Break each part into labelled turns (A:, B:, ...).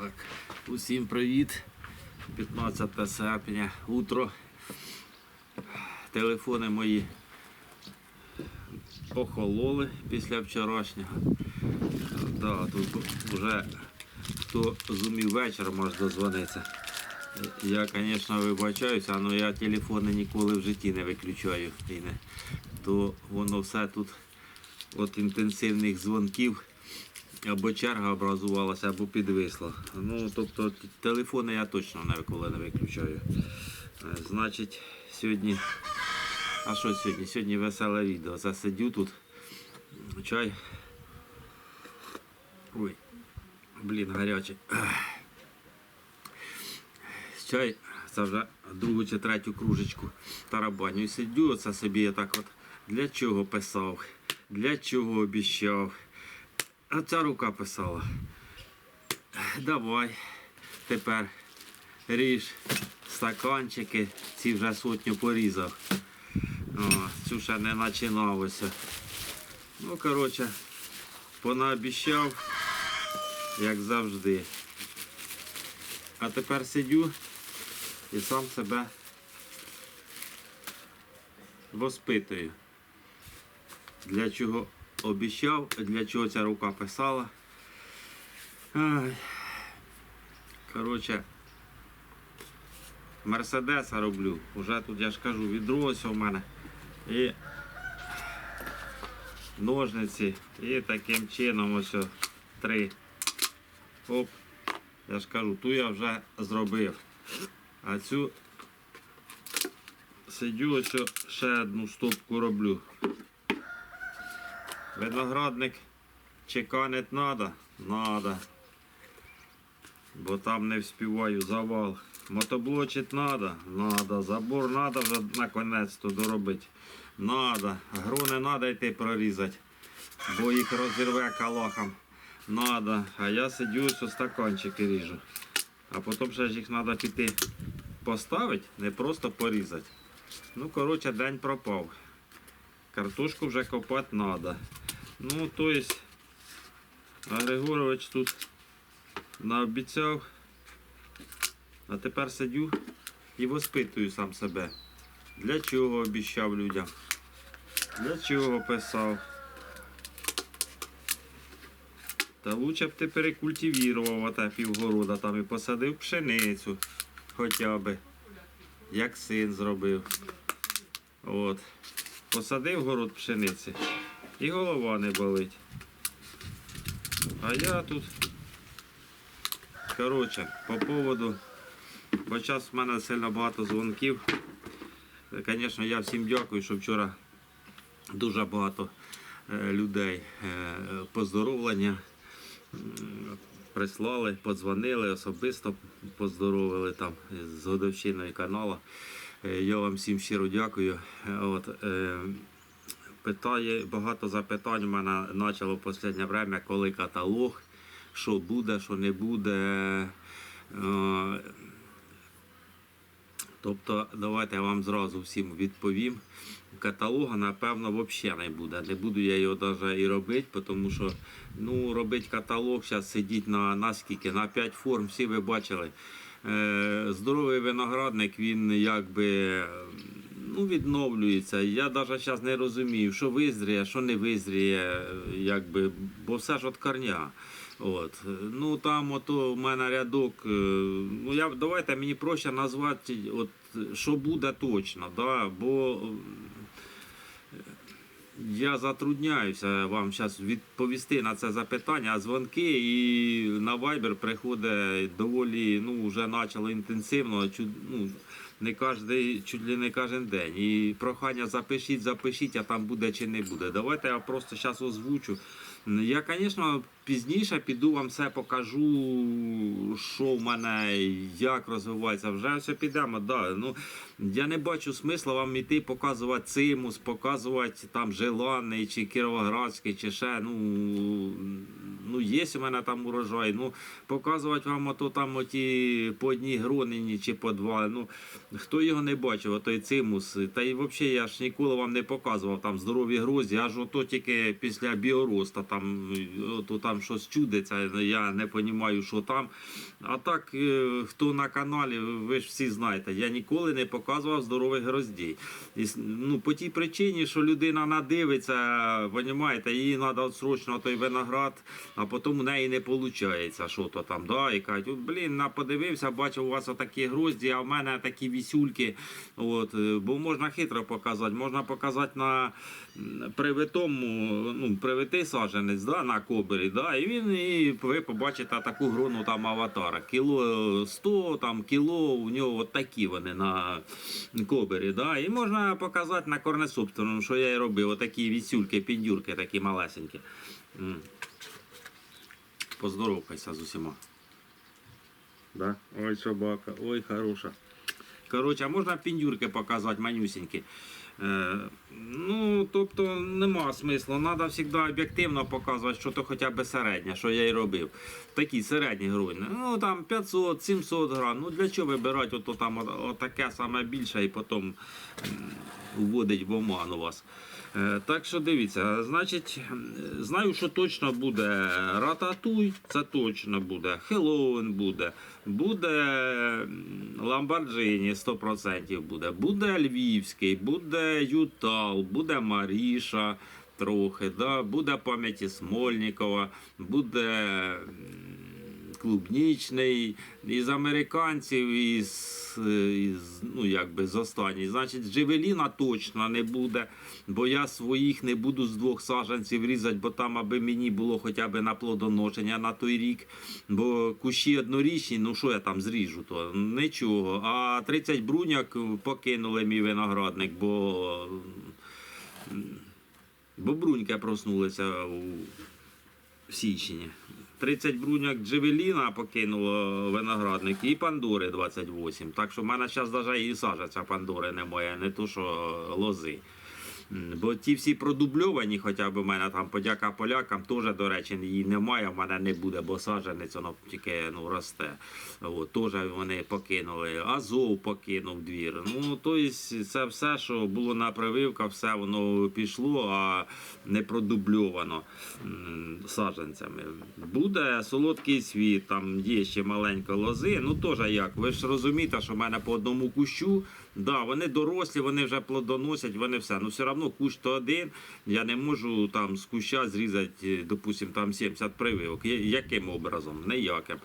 A: Так, усім привіт. 15 серпня, утро. Телефони мої охололи після вчорашнього. Да, тут вже хто зумів вечір може дозвонитися. Я, звісно, вибачаюся, але я телефони ніколи в житті не виключаю. То воно все тут від інтенсивних дзвонків або черга образувалася, або підвисла. Ну, тобто телефони я точно ніколи не виключаю. Е, Значить, сьогодні. А що сьогодні? Сьогодні веселе відео. Засидю тут. Чай. Ой, блін, гарячий. Чай, це вже другу чи третю кружечку тарабаню. І сидю, оце собі я так от. Для чого писав? Для чого обіщав? А ця рука писала. Давай. Тепер ріж стаканчики, ці вже сотню порізав. О, цю ще не починалося. Ну, коротше, понаобіщав, як завжди. А тепер сидю і сам себе воспитую. Для чого обіщав, для чого ця рука писала. Коротше, Мерседеса роблю. Уже тут я ж кажу, відро ось у мене. І ножниці. І таким чином ось три. Оп. Я ж кажу, ту я вже зробив. А цю сидю ще одну стопку роблю. Виноградник чеканить надо? Надо. Бо там не вспіваю завал. Мотоблочить надо? Надо. Забор надо вже наконець-то доробити. Надо. Грони надо йти прорізати, бо їх розірве калахом. Надо. А я сидю ось стаканчики ріжу. А потім ще ж їх треба піти поставити, не просто порізати. Ну, коротше, день пропав. Картошку вже копати треба. Ну, то есть, Григорович тут наобіцяв. А тепер сидю і воспитую сам себе. Для чого обіщав людям? Для чого писав? Та лучше б ти перекультивірував оте півгорода там і посадив пшеницю хоча би. Як син зробив. От. Посадив город пшениці і голова не болить. А я тут, коротше, по поводу, бо час в мене сильно багато дзвонків. Звісно, я всім дякую, що вчора дуже багато е, людей е, поздоровлення прислали, подзвонили, особисто поздоровили там з годовщиною каналу. Е, Я вам всім щиро дякую. От, питає, багато запитань у мене почало в останнє время, коли каталог, що буде, що не буде. Е, Тобто, давайте я вам зразу всім відповім. Каталога, напевно, взагалі не буде. Не буду я його навіть і робити, тому що ну, робити каталог, зараз сидіть на, на скільки, на 5 форм, всі ви бачили. Е, здоровий виноградник, він якби ну, відновлюється. Я навіть зараз не розумію, що визріє, що не визріє, якби, бо все ж від корня. От. Ну там ото в мене рядок. е, Ну я давайте мені проще назвати, от, що буде точно, да? бо е, я затрудняюся вам зараз відповісти на це запитання, а дзвонки і на Viber приходить доволі, ну, вже почало інтенсивно, ну, не кожний, чуть ли не кожен день. І прохання запишіть, запишіть, а там буде чи не буде. Давайте я просто зараз озвучу. Я, звісно, пізніше піду вам все покажу, що в мене, як розвивається. Вже все підемо. Да. Ну, я не бачу смисла вам іти показувати цимус, показувати там Желаний чи Кіровоградський, чи ще. Ну, ну є у мене там урожай. Ну, показувати вам ото там оті по одній гронині чи по два. Ну, хто його не бачив, отой цимус. Та й взагалі я ж ніколи вам не показував там здорові грозді, аж ото тільки після біороста там, ото там щось чудиться, я не розумію, що там. А так, е, хто на каналі, ви ж всі знаєте, я ніколи не показував здорових гроздей. І, ну, по тій причині, що людина надивиться, понімаєте, їй треба срочно той виноград, а потім у неї не виходить, що то там. Да, і кажуть, «О, блін, на подивився, бачив у вас отакі грозді, а в мене такі вісюльки. От, е, бо можна хитро показати, можна показати на привитому, ну, привитий саджанець да, на кобері, да, і він і ви побачите таку грону там аватара. Кіло 100, там, кіло, у нього от такі вони на кобері. Да, і можна показати на корнесобственному, що я і робив, отакі вісюльки, піндюрки такі малесенькі. Поздоровкайся з усіма. Да? Ой, собака, ой, хороша. Коротше, а можна піндюрки показати манюсінькі. Е, ну, тобто нема смислу. Треба завжди об'єктивно показувати, що то хоча б середнє, що я й робив. Такі середні грудні. Ну там 500-700 грам. Ну для чого вибирати ото там отаке саме більше і потім вводить в оману вас. Е, Так що дивіться, значить, знаю, що точно буде рататуй, це точно буде, Хеллоуін буде, буде Ламборджині 100% буде, буде Львівський, буде Ютал, буде Маріша трохи, да, буде пам'яті Смольникова, буде клубнічний, із американців, із, із ну, якби, з останніх. Значить, Джевеліна точно не буде, бо я своїх не буду з двох саджанців різати, бо там, аби мені було хоча б на плодоношення на той рік. Бо кущі однорічні, ну що я там зріжу, то нічого. А 30 бруняк покинули мій виноградник, бо, бо бруньки проснулися у в січні. 30 бруньок Джевеліна покинуло виноградник і Пандори 28. Так що в мене зараз навіть і сажаться Пандори немає, не то що лози. Бо ті всі продубльовані, хоча б у мене там подяка полякам, теж, до речі, її немає, в мене не буде, бо саджанець воно тільки ну, росте. От, теж вони покинули. Азов покинув двір. Ну, тобто це все, що було на прививках, все воно пішло, а не продубльовано м, саджанцями. Буде солодкий світ, там є ще маленько лози. Ну теж як, ви ж розумієте, що в мене по одному кущу, да, вони дорослі, вони вже плодоносять, вони все. Ну все одно кущ то один. Я не можу там з куща зрізати, допустим, там 70 прививок. Яким образом? Ніяким.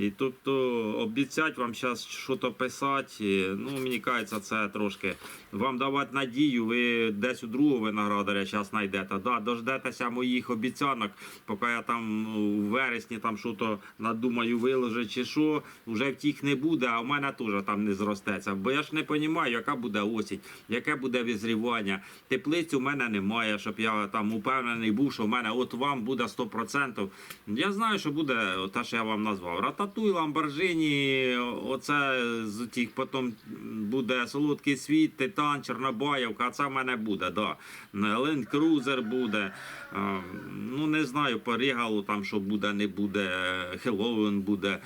A: І тобто обіцять вам зараз щось писати, ну мені кажеться, це трошки вам давати надію, ви десь у другого виноградаря зараз знайдете. Да, дождетеся моїх обіцянок, поки я там ну, у вересні там щось надумаю виложити чи що, вже втіх не буде, а в мене теж там не зростеться. Бо я ж не розумію, яка буде осінь, яке буде визрівання. Теплиць у мене немає, щоб я там упевнений був, що в мене от вам буде 100%. Я знаю, що буде те, що я вам назвав. Рататуй, Ламборджині, оце з тих потім буде солодкий світ, Титан, Чорнобаївка, це в мене буде, да. Ленд Крузер буде. Ну не знаю, по регалу там що буде, не буде, Хеллоуін буде.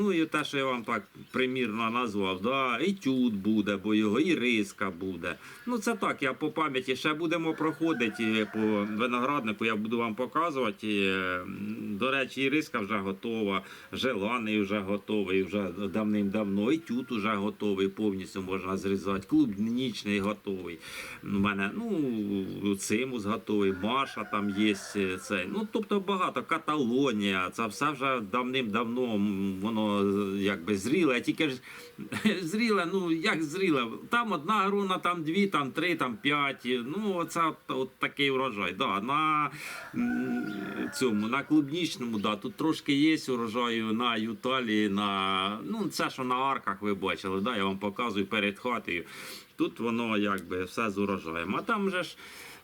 A: Ну і те, що я вам так примірно назвав, да, і тют буде, бо його, і риска буде. Ну це так, я по пам'яті ще будемо проходити е, по винограднику, я буду вам показувати. Е, До речі, і риска вже готова, желаний вже готовий, вже давним-давно, і тют вже готовий, повністю можна зрізати. Клубнічний готовий. У мене ну, цимус готовий, Маша там є. е, Цей. Ну, тобто багато, Каталонія, це все вже давним-давно воно якби зріле, тільки ж зріле, ну як зріле, там одна грона, там дві, там три, там п'ять. Ну, оце от, от такий урожай. Да, на цьому, на клубнічному, да, тут трошки є урожаю на Юталі, на ну, це, що на арках ви бачили, да, я вам показую перед хатою. Тут воно якби все з урожаєм. А там же ж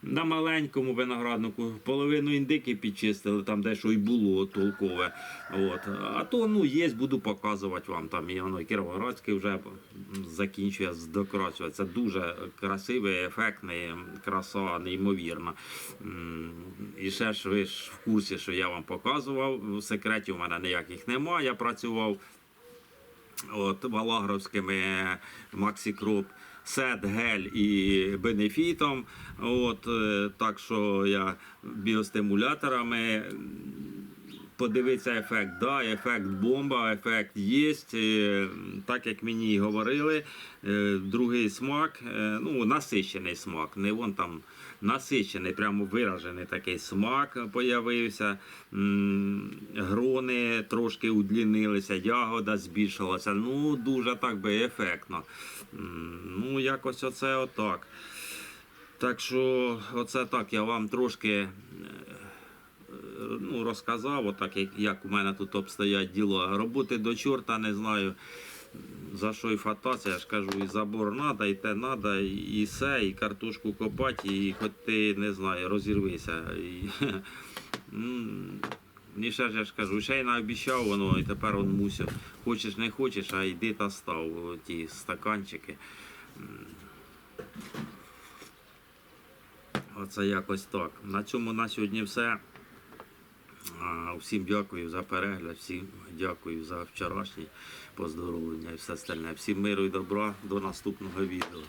A: на маленькому винограднику половину індики підчистили, там де що й було толкове. От. А то ну, є, буду показувати вам. Там і воно і Кіровоградський вже закінчує докрачувати. Це дуже красивий, ефектний, краса неймовірна. І ще ж ви ж в курсі, що я вам показував. Секретів у мене ніяких немає. Я працював от, Валагровськими Максікроп, Сет, Гель і Бенефітом. От, е, так що я біостимуляторами. Подивитися ефект, да, ефект бомба, ефект є. Е, Так як мені і говорили, е, другий смак, е, ну, насичений смак, не вон там насичений, прямо виражений такий смак появився. Грони трошки удлінилися, ягода збільшилася. Ну, дуже так би ефектно. Ну, якось оце отак. Так що, оце так я вам трошки ну, розказав, отак, як, у мене тут обстоять діла. Роботи до чорта не знаю. За що і фататься, я ж кажу, і забор треба, і те треба, і все, і картошку копати, і хоч ти не знаю, розірвися. І, м, і ще ж я ж кажу, ще й наобіцяв воно, і тепер он мусю. Хочеш не хочеш, а йди та став ті стаканчики. Оце якось так. На цьому на сьогодні все. А, Всім дякую за перегляд, всім дякую за вчорашнє поздоровлення і все остальне. Всім миру і добра. До наступного відео.